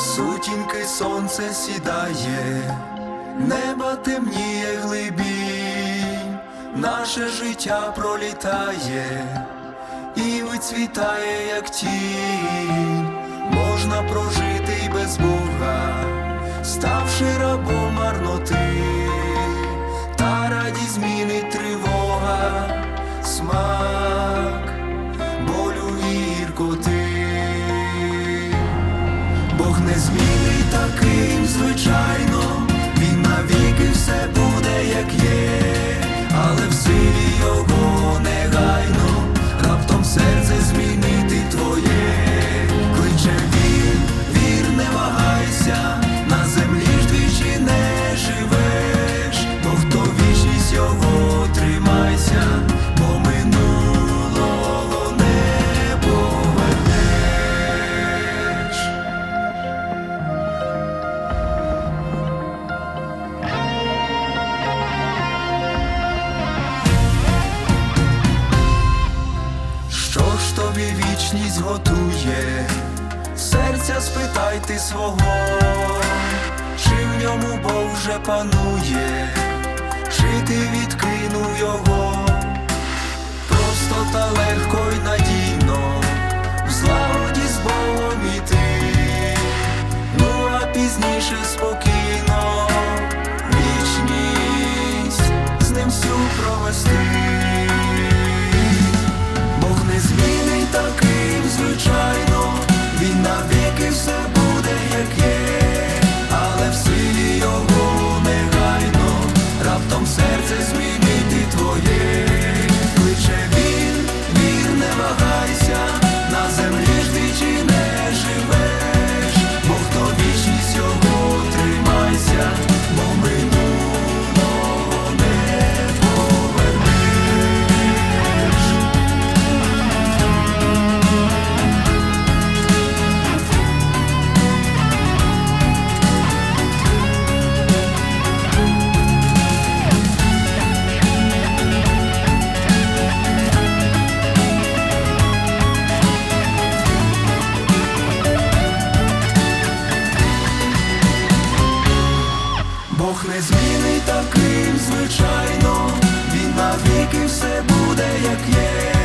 сутінки сонце сідає, неба темніє глибінь, наше життя пролітає і вицвітає, як тінь, можна прожити й без Бога, ставши рабом таким, звичайно, він навіки все буде, як є, але в силі його тобі вічність готує, серця спитайте свого, чи в ньому Бог вже панує, чи ти відкинув його, просто та легко й надійно, в злагоді з Богом іти, ну а пізніше спокійно, вічність з ним всю провести. Бог не змінить таким, звичайно, він навіки все буде, як є.